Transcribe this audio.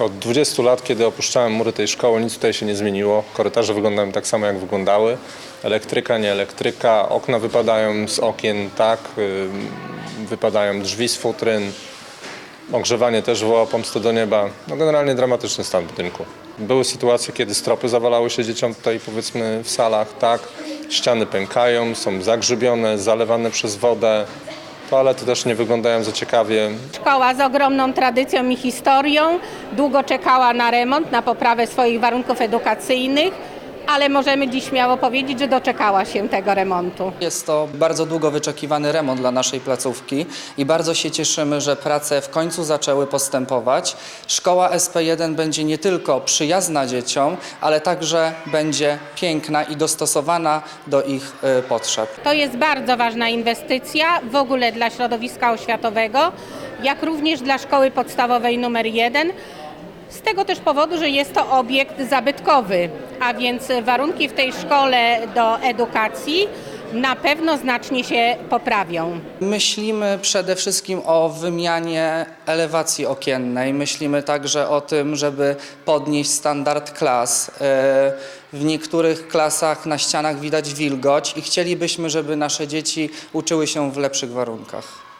Od 20 lat, kiedy opuszczałem mury tej szkoły, nic tutaj się nie zmieniło. Korytarze wyglądają tak samo, jak wyglądały. Elektryka, nie elektryka, okna wypadają z okien, tak, wypadają drzwi z futryn. Ogrzewanie też woła pomstę do nieba. No generalnie dramatyczny stan budynku. Były sytuacje, kiedy stropy zawalały się dzieciom tutaj powiedzmy w salach, tak. Ściany pękają, są zagrzybione, zalewane przez wodę. Toalety też nie wyglądają za ciekawie. Szkoła z ogromną tradycją i historią długo czekała na remont, na poprawę swoich warunków edukacyjnych, ale możemy dziś śmiało powiedzieć, że doczekała się tego remontu. Jest to bardzo długo wyczekiwany remont dla naszej placówki i bardzo się cieszymy, że prace w końcu zaczęły postępować. Szkoła SP1 będzie nie tylko przyjazna dzieciom, ale także będzie piękna i dostosowana do ich y, potrzeb. To jest bardzo ważna inwestycja w ogóle dla środowiska oświatowego, jak również dla szkoły podstawowej numer 1. Z tego też powodu, że jest to obiekt zabytkowy, a więc warunki w tej szkole do edukacji na pewno znacznie się poprawią. Myślimy przede wszystkim o wymianie elewacji okiennej. Myślimy także o tym, żeby podnieść standard klas. E, W niektórych klasach na ścianach widać wilgoć i chcielibyśmy, żeby nasze dzieci uczyły się w lepszych warunkach.